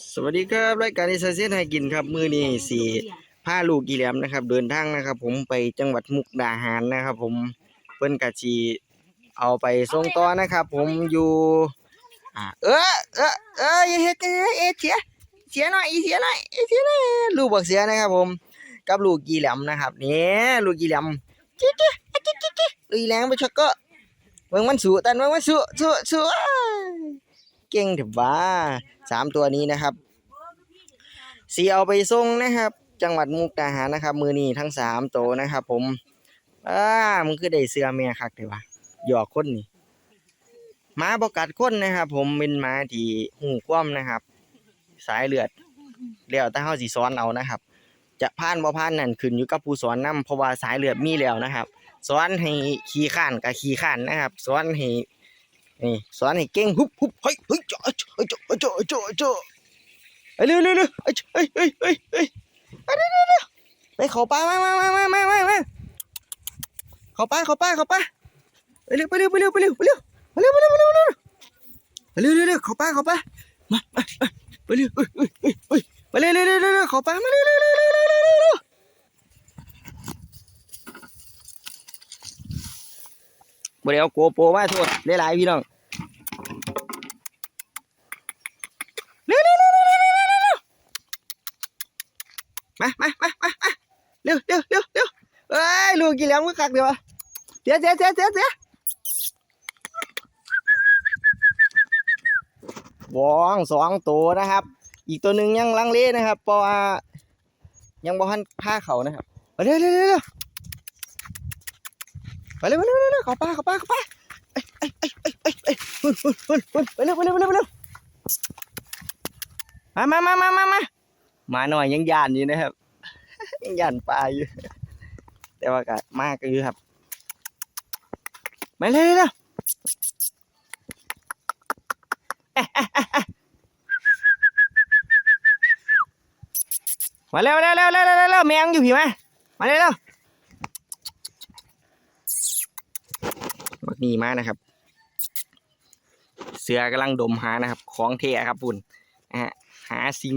สวัสดีครับรายการอิสเซียนให้กินครับ มือนี้สี่พาลูกกีแหลมนะครับ เดินทางนะครับ ผมไปจังหวัดมุกดาหารนะครับ ผมเพิ่นกะจีเอาไปส่งต่อนะครับ ผมอยู่อ่าเออเออเออเฮ็ดอย่าเอเสียเสียหน่อยเสียหน่อยเสียหน่อยลูกบักเสียนะครับ ผม กับลูกกีแหลมนะครับเนี่ลูกกีแหลมจิ๊กจิ๊กจิ๊กจิ๊กจิ๊กลูกกีแหลมไปชักก็เบิ่งมันสู้ตันเบิ่งมันสูสูสู เก่งเถอะบ้าสามตัวนี้นะครับสีเอาไปส่งนะครับ จังหวัดมุกดาหารนะครับ มือนี้ทั้งสามโตวนะครับ ผมอ่ามันคือได้เสื้อแม่คักเลยวะหยอกคนนี่หมาบกัดคนนะครับ ผมเป็นหมาที่หูคว่ำนะครับ สายเลือดแล้วแต่เฮาสิสอนเอานะครับ จะผ่านบ่ผ่านนั่นขึ้นอยู่กับผู้สอนนํเพราะว่าสายเลือดมีแล้วนะครับ สอนให้ขี้ข้านก็ขี้ข้านนะครับ สอนให้ นี่สอนให้เก่งฮุบฮุบเฮ้ยเฮ้ยจ้าจ้าจ้าจ้าจ้าจ้าไปเร็วเร็วเร็วเอ้ยเอ้ยเอ้ยเอ้ยเอ้ยไปเร็วเร็วเร็วไปเข้าป่ามามามามามามาเข้าป่าเข้าป่าเข้าป่าไปเร็วไปเร็วไปเร็วไปเร็วไปเร็วไปเร็วไปเร็วไปเร็วไปเร็วไปเร็วเร็วเร็วเขาป่าเข้าป่ามาไปเร็วเอ้ยเอ้ยเอ้ยไปเร็วเร็วเร็วเร็วเร็วเขาป่ามาเร็วเร็วเร็วเร็วเร็วเร็วเร็วเร็วบ่ได้เอาโกโปรมาโทษหลายๆพี่น้อง มามามามามาเร็วเร็วเร็วเร็วเอ้ยลูกกี่เหลี่ยงมก็คักเดี๋ยวเสียเสียเสียเสียเสียวองสองตัวนะครับ อีกตัวหนึ่งยังลังเลนะครับเพราะว่ายังบ่ทันพาเขานะครับไปเร็วเร็วเร็วเร็วไปเร็วไปเร็วเร็วเร็วเขาป่าเขาป่าเขาป่าเอ้ยเอ้ยเอ้ยเอ้ยเอ้ยเอ้ยหุ่นหุ่นหุ่นหุ่นไปเร็วไปเร็วไปเร็วไปเร็วมามามามามามา มาหน่อยยังยานอยู่นะครับ ยังยานปลาอยู่ แต่ว่าก็มากอยู่ครับมาเร็วเร็วเอ๊ะมาเร็วเร็วเร็วเร็วเร็วเร็วแมงอยู่ผีมามาเร็วเร็วบักนีมานะครับ เสือกำลังดมหานะครับ ของเทครับปุ่นนะฮะหาสิ่ง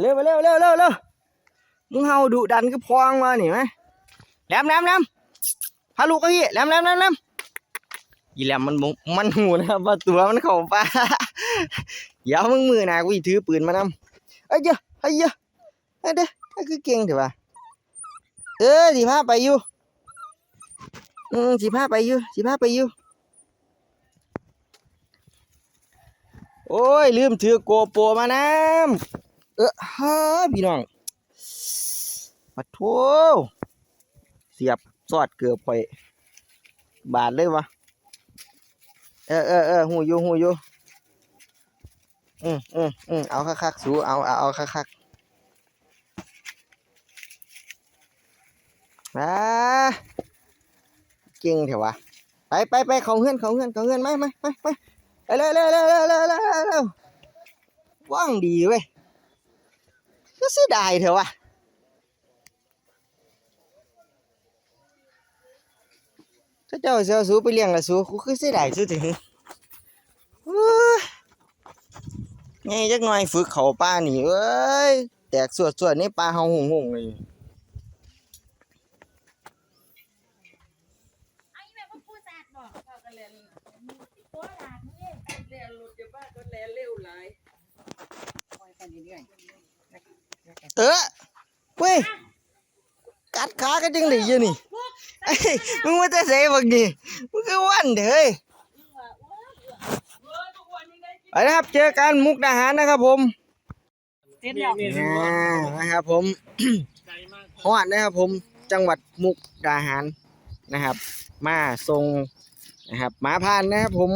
เร็วเร็วเร็วเร็วเร็วมึงเฮาดุดันก็พองมาหนิไหมแหลมแหลมแหลมพาลูกก็พี่แหลมแหลมแหลมแหลมอีแหลมมันบ่มันหูนะครับว่าตัวมันเข้าป่าเดี๋ยวมึงมือหนากูอีถือปืนมานำเอ้ยเจ้าเฮ้ยเจ้าเอ้ยเด้อคือเก่งเถอะวะเออสิพาไปอยู่อืมสิพาไปอยู่สิพาไปอยู่โอ้ยลืมถือโกโปรมานำ เออฮ่าพี่น้องมาโถเสียบสอดเกือบไปบาดเลยวะเออเออเออหูยูหูยูอืมอืมอืมเอาคักๆสูเอาเอาเอาคักๆมาจริงเถอะวะไปไปไปเขาเงื่อนเขาเงื่อนเขาเงื่อนไหมไหมไหมไปเลยเลยเลยเลยเลยเลยว่างดีเว้ย ก็เสียดายเถอะวะก็เจ้าเสียวสูไปเลี้ยงละสูกูคือเสียดายสุดถึงไงจักหน่อยฝึกเขาป้านี่เอ้ย แตกสวดสวดนี่ปลาเฮาหงหงเลย ไอ้แม่พ่อพูดแซดบอกเขาก็เรียนโคราชนี่ เรียนรถจะบ้านก็แลนเร็วหลายคอยไปเรื่อย เออเว้ยกัดขากันจังเลยอยู่นี่ไอ้ยมึงว่าจะเสยบักนี่มึงคือวันเด้อเฮ้ยๆเออทุกวันนี้ได้ไปนะครับเจอกันมุกดาหารนะครับผมเจ็ดแล้วอ่านะครับผมฮอดนะครับผมจังหวัดมุกดาหารนะครับ มาทรงนะครับหมาพานนะครับผม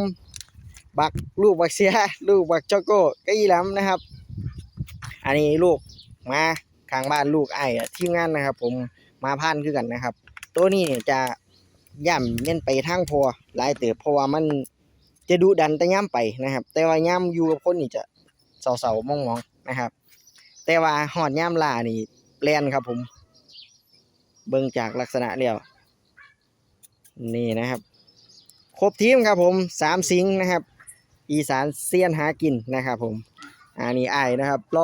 บักลูกบักเสีย ลูกบักจอกโก้ก็อีหล้ำนะครับ อันนี้ลูก มาข้างบ้านลูกไอ้ทีมงานนะครับ ผมมาพานคือกันนะครับ ตัวนี้เนี่ยจะย่ำเน้นไปทางพอหลายเติบเพราะว่ามันจะดุดันแต่ย่ำไปนะครับ แต่ว่าย่ำอยู่กับคนนี่จะเสาๆมองๆนะครับ แต่ว่าหอดย่ำลานี่แปลนครับผม เบิ่งจากลักษณะแล้วนี่นะครับ ครบทีมครับผมสามสิงนะครับ อีสานเซียนหากินนะครับผม อันนี้ไอ้ายนะครับโล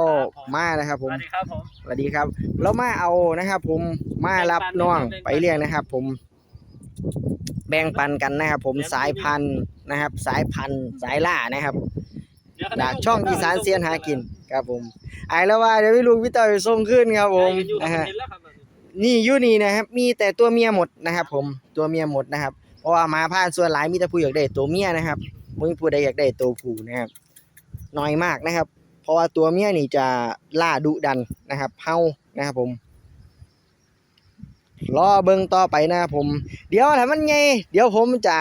มานะครับผสม วัสดีครับผม สวัสดีครับเรามาเอานะครับ ผมมารับน้องไปเรียงนะครับ ผม แบ่งปันกันนะครับ ผมสายพันธุ์นะครับ สายพันธุ์สายล่านะครับเดี๋ยวจากช่องอีสานเซียนหากินครับ ผมไอ้แล้วว่าเดี๋ยวพี่ลุงพี่ต่อยส่งขึ้นครับผมอยู่กับนะฮะเห็นแล้วครับนี่อยูนี่นะครับ มีแต่ตัวเมียหมดนะครับ ผมตัวเมียหมดนะครับ เพราะว่าหมาผ่านส่วนหลายมีแต่ผู้อยากได้ตัวเมียนะครับไม่มีผู้ใดอยากได้ตัวผู้นะครับน้อยมากนะครับเพ ราะว่าตัวเมียนี่จะล่าดุดันนะครับเฮานะครับผมรอเบิ่งต่อไปนะครับผม เดี๋ยวถ้ามันไงเดี๋ยวผมจะ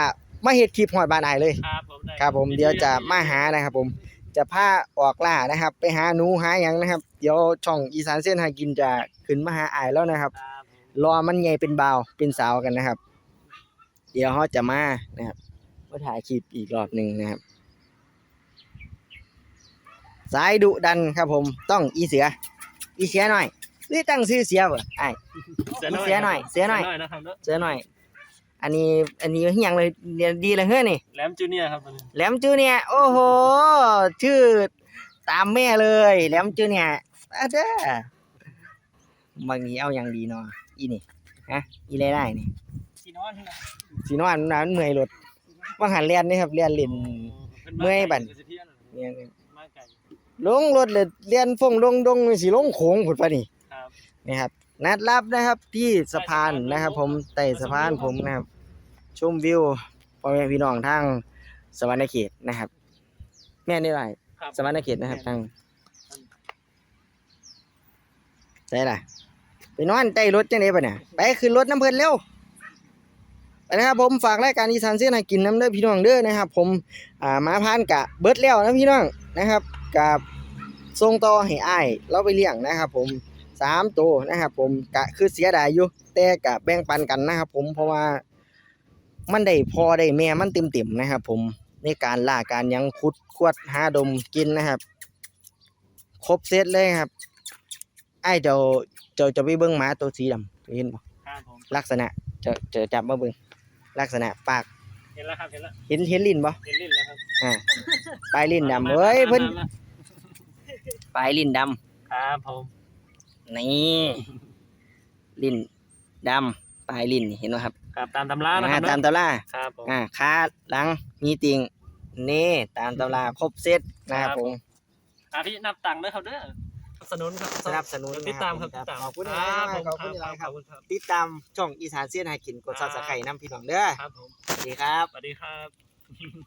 มาเฮ็ดคลิปฮอดบ้านอ้ายเลยครับผมได้ครับผมเดี๋ยวจะมาหานะครับ ผม จะพาออกล่านะครับ ไปหาหนูหาหยังนะครับ เดี๋ยวช่องอีสานเส้นหากินจะขึ้นมาหาอายแล้วนะครับครับผมรอมันใหญ่เป็นบ่าวเป็นสาวกันนะครับ เดี๋ยวเขาจะมานะครับมาถ่ายคลิปอีกรอบหนึ่งนะครับ สายดุดันครับผมต้องอีเสือ อีเสือหน่อยหรือตั้งชื่อเสือบ่ไอ้ายเสียหน่อยเสียหน่อยนะครับเนอะเสือหน่อย อันนี้อันนี้เฮียงเลยเรียนดีเลยเฮ้ยนี่ แหลมจูเนียร์ครับตัวนี้แหลมจือเนี่ยโอ้โห ชื่อตามแม่เลยแหลมจือเนี่ยอาเด้อบางทีเอาอย่างดีเนาะอีนี่ฮะอีไรได้นี่สีนอนที่ไหนสีนอนนั้นเมื่อยรถว่างหันเรียนนี่ครับเรียนเล่น เมื่อยบั่น เนี่ยมาไก่ ลงรถเลยเรียนฟงดงดงสิลงโขงผุดปะนี่ครับนี่ครับ นัดรับนะครับที่สะพานนะครับ ผมไต่สะพานผมนะครับ ชมวิวพ่อแม่พี่น้องทางสวรรณเขตนะครับ แม่นี่ไรครับสวรรณเขตนะครับทางใช่ล่ะไปนอนใต้รถจังได๋ปะเนี่ยไปขึ้นรถน้ำเพิ่นเร็วไปนะครับผมฝากรายการอีสานเส้นให้กินน้ำเด้อพี่น้องเด้อนะครับ ผมอ่ามาพานกะเบิดแล้วนะพี่น้องนะครับ กับส่งต่อให้อ้ายเราไปเลี้ยงนะครับ ผมสามตัวนะครับ ผมกะคือเสียดายอยู่แต่กะแบ่งปันกันนะครับ ผมเพราะว่ามันได้พอได้แม่มันเต็มๆนะครับ ผมในการล่าการหยังขุดขวดหาดมกินนะครับ ครบเซตเลยครับไอ้ายเจ้าเจ้าจะไปเบิ่งหมาตัวสีดำเห็นบ่ครับผมลักษณะจะจะจับมาเบิ่งลักษณะปาก เห็นแล้วครับเห็นแล้วเห็นเห็นลิ้นบ่เห็นลิ้นแล้วครับอ่า ปลายลิ้นดำเฮ้ยเพิ่นมามามาปลายลิ้นดครับผมำนี่ลิ้นดำปลายลิ้นนี่เห็นบ่ครับครับตามตำรานะคอ่ารับตามเนอะตำราครับผม อ่าขาหลังมีติ่งนี่ตามตำราครบเซตนะครับผม อาที่นับตังค์ด้วยครับเด้อสนับสนุนครับสนับสนุนติดตามครับนะติดตามขอบคุณคนะรับคผรับมขอบคุณนะคครัรับบขอบคุณครับติดตามช่องอีสานเสียนหากินกดซับสไครต์น้ำพี่น้องเด้อครับผมสวัสดีครับ สวัสดีครับ